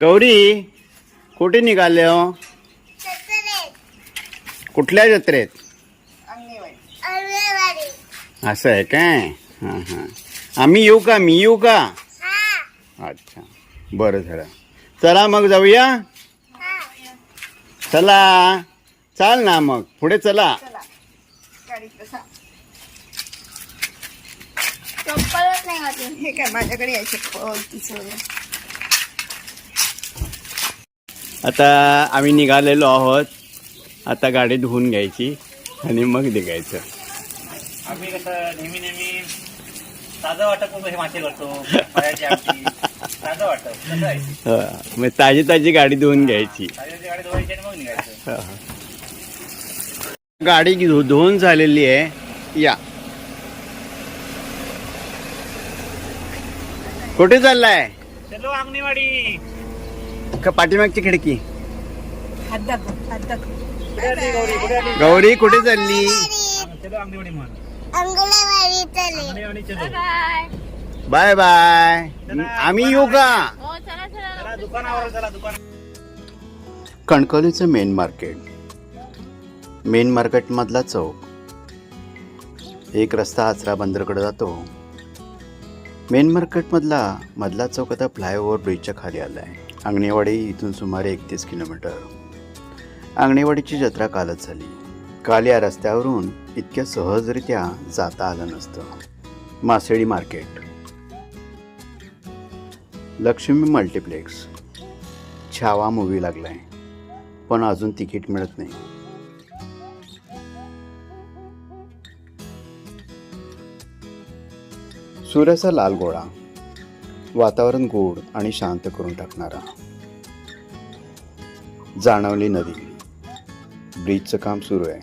गौरी कुठे निघाले हो? कुठल्या जत्रेत? असं आहे काय? हां हां. आम्ही येऊ का? मी येऊ का? अच्छा. बरं झालं. चला मग जाऊया? चला. चाल ना मग. पुढे चला. नाही हे काय माझ्याकडे आहे चप्पल तिचं आता आम्ही निघालेलो आहोत. आता गाडी धुवून घ्यायची आणि मग निघायचं. आम्ही कसं नेहमी नेहमी ताजं वाटप खूप हे मासे करतो. ताजं वाटप. हा, मग ताजी ताजी गाडी धुवून घ्यायची. गाडी धुवायची आणि मग निघायचं. हा. गाडी धुवून झालेली आहे. या. कुठे चाललाय? चलो अंगणीवाडी का पाठीमागची खिडकी? हात दाखव हात दाखव. कुठे आली गौरी कुठे चालली? Anganwadi bye bye. आम्ही येऊ का? हो चला चला चला दुकानावर चला दुकान कणकवलीचं मेन मार्केट मेन मार्केटमधला चौक. एक रस्ता आचरा बंदरकडे जातो. मेन मार्केटमधला मधला चौक आता फ्लायओव्हर ब्रिजच्या खाली आला आहे आंगणेवाडी इथून सुमारे एकतीस किलोमीटर. आंगणेवाडीची जत्रा कालच झाली. काल या रस्त्यावरून इतक्या सहजरित्या जाता आलं नसतं. मासेळी market. Lakshmi multiplex. Chhaava movie लागलाय. पण अजून तिकीट मिळत नाही. सूर्याचा लाल गोळा. वातावरण गोड आणि शांत करून टाकणारा. जाणवली नदी. ब्रिजचं काम सुरू आहे.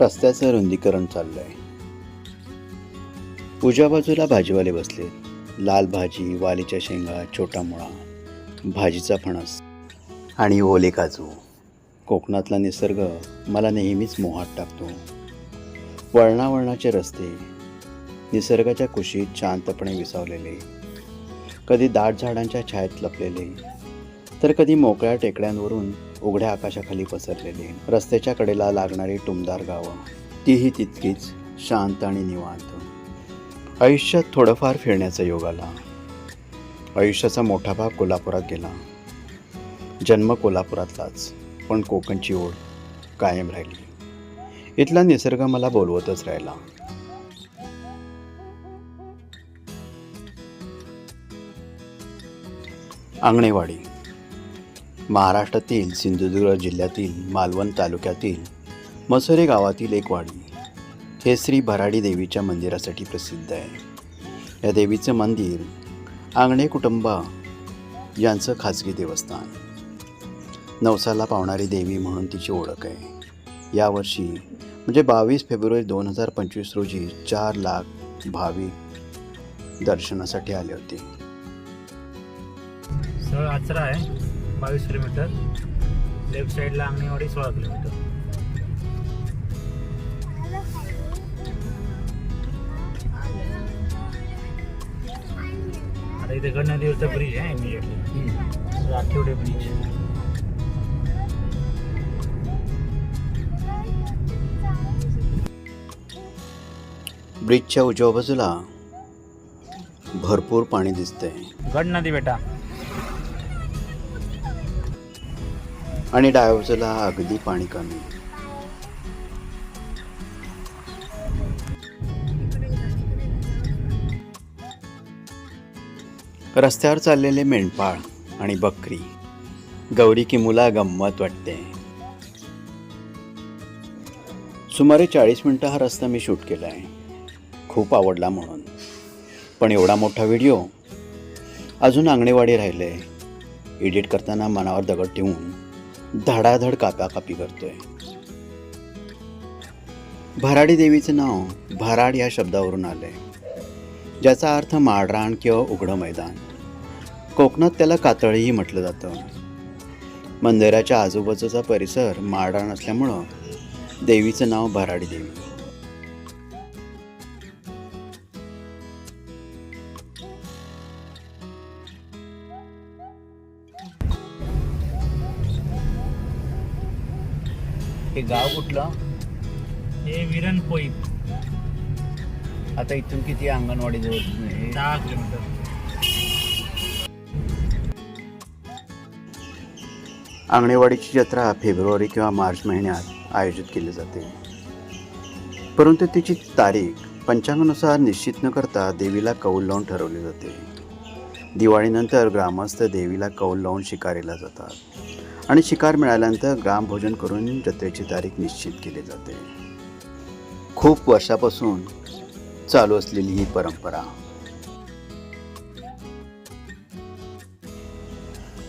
रस्त्याचं रुंदीकरण चाललंय. उजव्या बाजूला भाजीवाले बसले. लाल भाजी वालीच्या शेंगा छोटा मुळा भाजीचा फणस आणि ओले काजू. कोकणातला निसर्ग मला नेहमीच मोहात टाकतो. वळणावळणाचे रस्ते निसर्गाच्या कुशीत शांतपणे विसावलेले कधी दाट झाडांच्या छायेत लपलेले तर कधी मोकळ्या टेकड्यांवरून उघड्या आकाशाखाली पसरलेले रस्त्याच्या कडेला लागणारी टुमदार गावं तीही तितकीच शांत आणि निवांत. आयुष्यात थोडंफार फिरण्याचा योग आला. आयुष्याचा मोठा भाग कोल्हापुरात गेला. जन्म कोल्हापुरातलाच पण कोकणची ओढ कायम राहिली. इथला निसर्ग मला बोलवतच राहिला. आंगणेवाडी महाराष्ट्रातील सिंधुदुर्ग जिल्ह्यातील मालवण तालुक्यातील मसोरे गावातील एक वाडी हे श्री भराडी देवीच्या मंदिरासाठी प्रसिद्ध आहे. या देवीचं मंदिर आंगणे कुटुंबा यांचं खाजगी देवस्थान. नवसाला पावणारी देवी म्हणून तिची ओळख आहे. यावर्षी म्हणजे बावीस फेब्रुवारी दोन हजार पंचवीस रोजी चार लाख भाविक दर्शनासाठी आले होते. सरळ आचरा आहे. बावीस किलोमीटर. लेफ्ट साईडला अंगणीवाडी सोळा किलोमीटर. आता इथे गड नदीवरचा ब्रिज आहे इमिजिएटली राठेवडे ब्रिज ब्रिजच्या उजव्या बाजूला भरपूर पाणी दिसतंय. गड नदी बेटा. आणि डाव्या अगदी पाणी कमी. रस्त्यावर चाललेले मेंढपाळ आणि बकरी. गौरी की मुला गंमत वाटते. सुमारे चाळीस मिनटं हा रस्ता मी शूट केला आहे खूप आवडला म्हणून. पण एवढा मोठा व्हिडिओ अजून आंगणेवाडी राहिले. एडिट करताना मनावर दगड ठेवून धडाधड कापाकापी करतोय. भराडी देवीचं नाव भराड या शब्दावरून आलंय. ज्याचा अर्थ माळरान किंवा उघडं मैदान. कोकणात त्याला कातळीही म्हटलं जातं. मंदिराच्या आजूबाजूचा परिसर माळरान असल्यामुळं देवीचं नाव भराडी देवी. हे गाव कुठलं? हे विरण पोई आता इथून किती अंगणवाडी जवळ दहा किलोमीटर. अंगणेवाडीची जत्रा फेब्रुवारी किंवा मार्च महिन्यात आयोजित केली जाते. परंतु तिची तारीख पंचांगानुसार निश्चित न करता देवीला कौल लावून ठरवली जाते. दिवाळीनंतर ग्रामस्थ देवीला कौल लावून शिकारीला जातात. आणि शिकार मिळाल्यानंतर ग्रामभोजन करून जत्रेची तारीख निश्चित केली जाते. खूप वर्षापासून चालू असलेली ही परंपरा.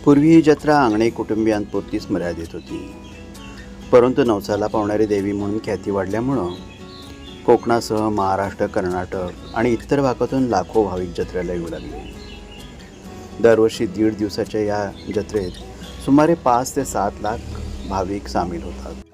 पूर्वी ही जत्रा आंगणे कुटुंबियांपुरतीच मर्यादित होती. परंतु नवसाला पावणारी देवी म्हणून ख्याती वाढल्यामुळं कोकणासह महाराष्ट्र कर्नाटक आणि इतर भागातून लाखो भाविक जत्रेला येऊ लागले. दरवर्षी दीड दिवसाच्या या जत्रेत सुमारे पाच ते सात लाख भाविक सामील होतात.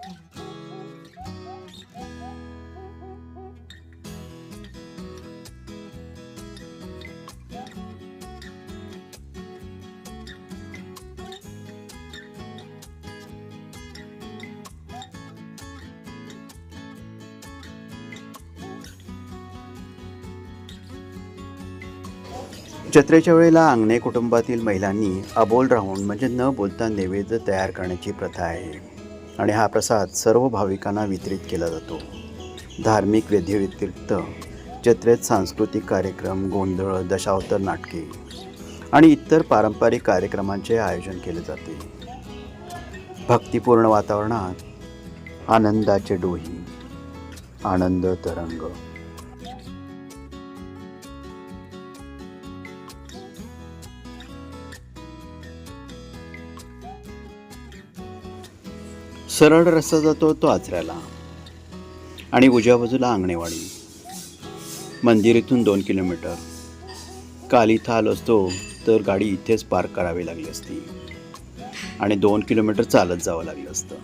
जत्रेच्या वेळेला अंगणे कुटुंबातील महिलांनी अबोल राहून म्हणजे न बोलता नैवेद्य तयार करण्याची प्रथा आहे. आणि हा प्रसाद सर्व भाविकांना वितरित केला जातो. धार्मिक व्यतिरिक्त जत्रेत सांस्कृतिक कार्यक्रम गोंधळ दशावतर नाटके आणि इतर पारंपरिक कार्यक्रमांचे आयोजन केले जाते. भक्तिपूर्ण वातावरणात आनंदाचे डोही आनंद तरंग सरळ रस्ता जातो तो आचऱ्याला आणि उजव्या बाजूला आंगणेवाडी मंदिर इथून दोन किलोमीटर. काल इथं आलो असतो तर गाडी इथेच पार्क करावी लागली असती. आणि दोन किलोमीटर चालत जावं लागलं असतं.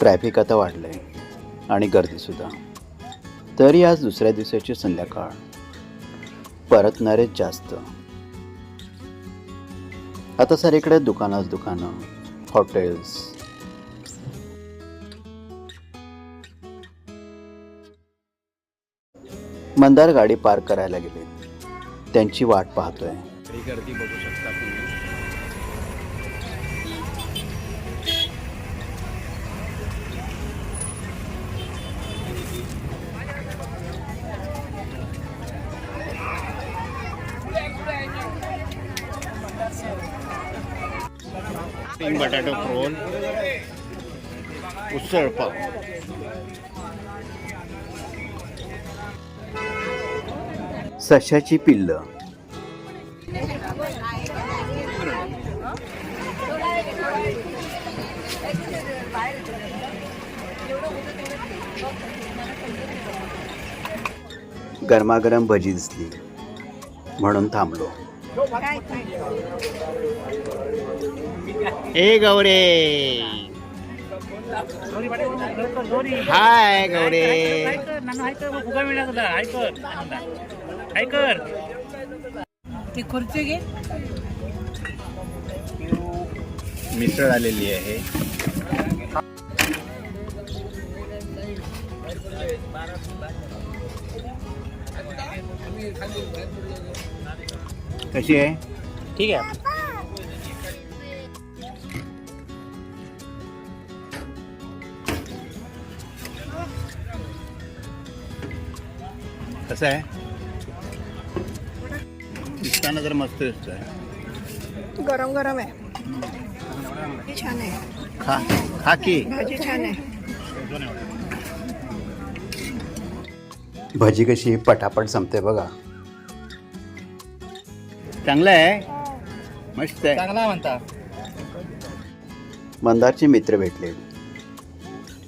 ट्रॅफिक आता वाढलंय आणि गर्दीसुद्धा तरी आज दुसऱ्या दिवसाची संध्याकाळ. परतणारेच जास्त. आता सरीकडे दुकानाच दुकानं हॉटेल्स मंदार गाडी पार्क गेले. त्यांची वाट बटाटो फ्रोन उसळ पाव. सशाची पिल्ल गरमागरम भजी दिसली म्हणून थांबलो ए गौरे हाय गौरे ऐकर ती खुर्ची घे. मिसळ आलेली आहे. कशी आहे? ठीक आहे. कसं आहे? दिसताना जर मस्त दिसतोय गरम गरम आहे. ती छान आहे. खा खा की. भाजी छान आहे. भजी कशी पटापट संपते बघा. चांगलं आहे. मस्त आहे. चांगला म्हणता. मंदारचे मित्र भेटले.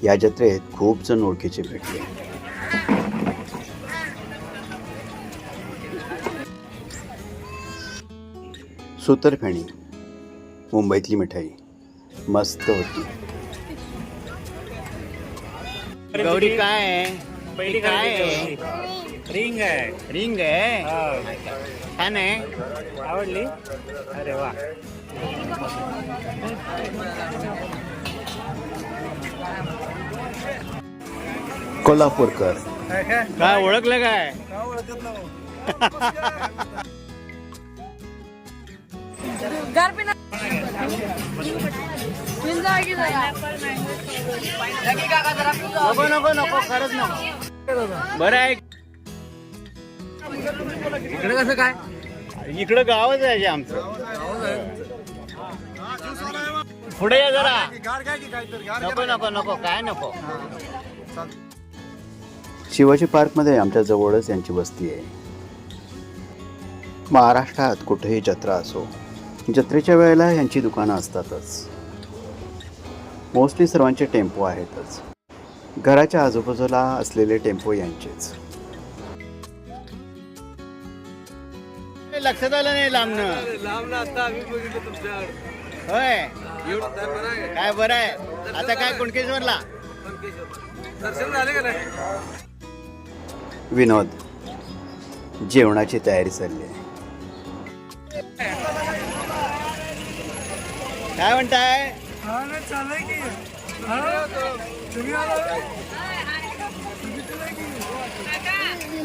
या जत्रेत खूप जण ओळखीचे भेटले. सुतरफेणी मुंबईतली मिठाई. मस्त होती. गौरी काय आहे? पहिली काय रिंग आहे. रिंग आहे? हा. छान आहे. आवडली? अरे वा. कोल्हापूरकर. काय ओळखलं काय? नको नको नको खरंच नको. बरं आहे. इकडे कसं काय? इकडं गावच आहे जे आमचं. पुढे या जरा. नको नको नको काय नको. शिवाजी पार्कमध्ये आमच्या जवळच यांची वस्ती आहे. महाराष्ट्रात कुठेही जत्रा असो जत्रेच्या वेळेला यांची दुकानं असतातच. मोस्टली सर्वांचे टेम्पो आहेतच. घराच्या आजूबाजूला असलेले टेम्पो यांचेच. लक्षात आलं नाही लांबनं? लांब आता आम्ही बघितलं होय? एवढं काय बरं आहे काय बरं आहे? आता काय कुणकेश्वरला? दर्शन झाले का नाही? विनोद जेवणाची तयारी चालली आहे. काय म्हणताय? हा हा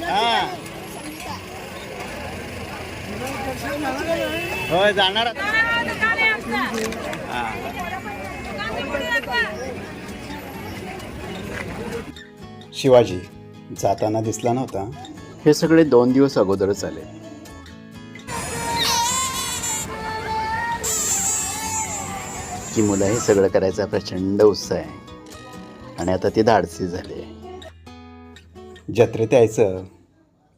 हा. होय जाणार हा. शिवाजी जाताना दिसला नव्हता. हे सगळे दोन दिवस अगोदरच आले. की मुलं हे सगळं करायचा प्रचंड उत्साह आहे. आणि आता ते धाडसी झाले. जत्रेत यायचं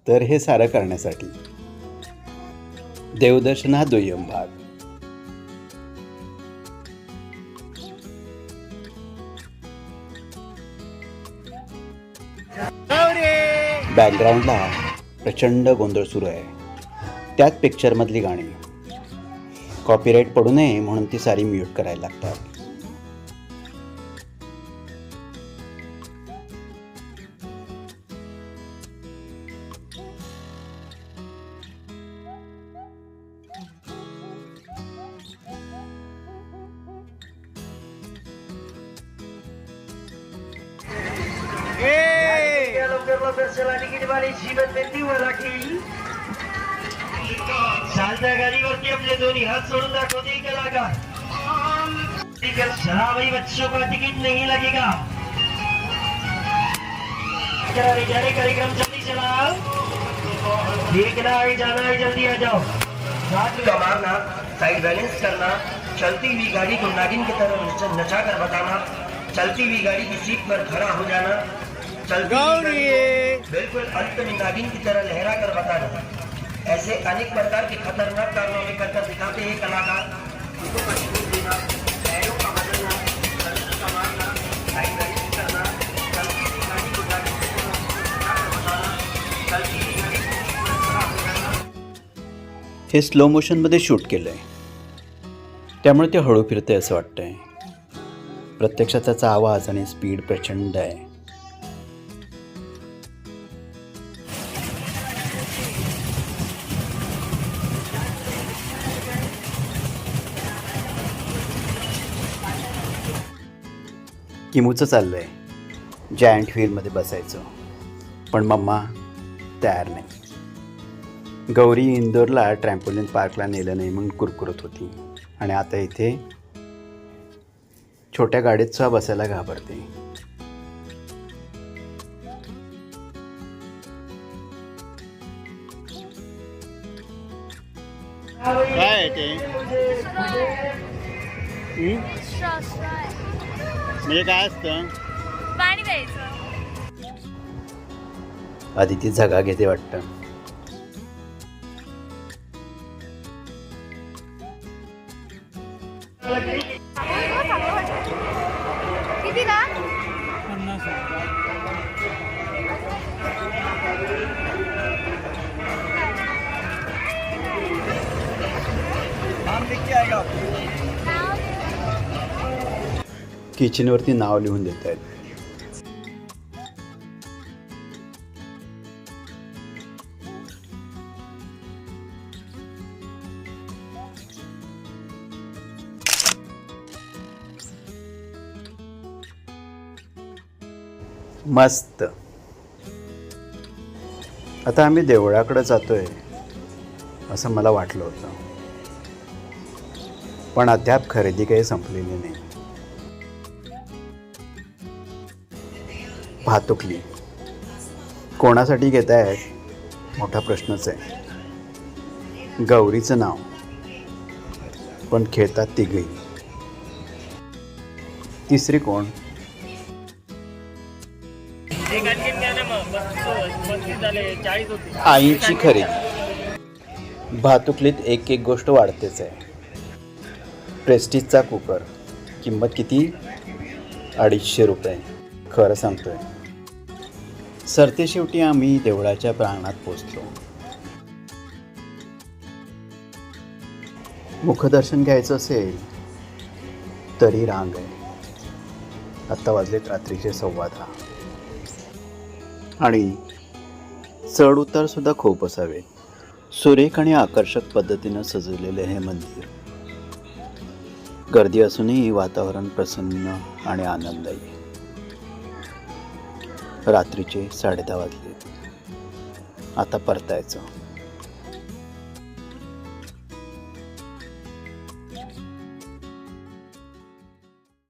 तर हे सारं करण्यासाठी. देवदर्शन हा दुय्यम भाग. बॅकग्राऊंडला प्रचंड गोंधळ सुरू आहे. त्यात पिक्चरमधली गाणी. कॉपीराईट पडू नये म्हणून ती सारी म्यूट करायला लागतात. चालत्या गाडीवरती आपले दोन्ही हात सोडून दाखवते कलाकार शराबी बच्चों का टिकट नहीं लगेगा चला रे जाने कार्यक्रम जल्दी चलाओ देखना है जाना है जल्दी आ जाओ. हाथ का मारना साइड बैलेंस करना चलती हुई गाड़ी को नागिन की तरह नचा- नचा कर बताना चलती हुई गाड़ी की सीट पर खड़ा हो जाना चलती हुई बिल्कुल अंत में नागिन की तरह लहरा कर बताना। ऐसे अनेक प्रकार के खतरनाक कारनामे में करकर दिखाते हैं कलाकार। उनको देना पैरों का बदलना का मारना करना गाड़ी को गाड़ी बताना गाड़ी हे स्लो मोशनमध्ये शूट केलं आहे त्यामुळे ते हळू फिरते असं वाटतंय. प्रत्यक्षात त्याचा आवाज आणि स्पीड प्रचंड आहे. किमूचं चाललंय. जायंट व्हीलमध्ये बसायचं. पण मम्मा तयार नाही. गौरी इंदोरला ट्रॅम्पोलिन पार्कला नेलं नाही म्हणून कुरकुरत होती. आणि आता इथे छोट्या गाडीत सुद्धा बसायला घाबरते. काय ते? म्हणजे काय असतं? पाणी प्यायचं. आधी ती झगा घेते वाटतं. किती ना? किचनवरती नाव लिहून देत आहेत मस्त. आता आम्ही देवळाकडे जातोय असं मला वाटलं होतं. पण अद्याप खरेदी काही संपलेली नाही. भातुकली कोणासाठी घेत आहेत? मोठा प्रश्नच आहे. गौरीचं नाव. पण खेळतात तिघही. तिसरी कोण? आईची खरेदी भातुकलीत एक एक गोष्ट वाढतेच आहे. प्रेस्टिजचा कुकर. किंमत किती? अडीचशे रुपये. खरं सांगतोय. सरते शेवटी आम्ही देवळाच्या प्रांगणात पोचलो मुखदर्शन घ्यायचं असेल तरी रांग आहे. आत्ता वाजलेत रात्रीचे सव्वा दहा. आणि चढ उतार सुद्धा खूप असावे. सुरेख आणि आकर्षक पद्धतीनं सजवलेले हे मंदिर. गर्दी असूनही वातावरण प्रसन्न आणि आनंददायी. रात्रीचे साडेदहा वाजले. आता परतायचं.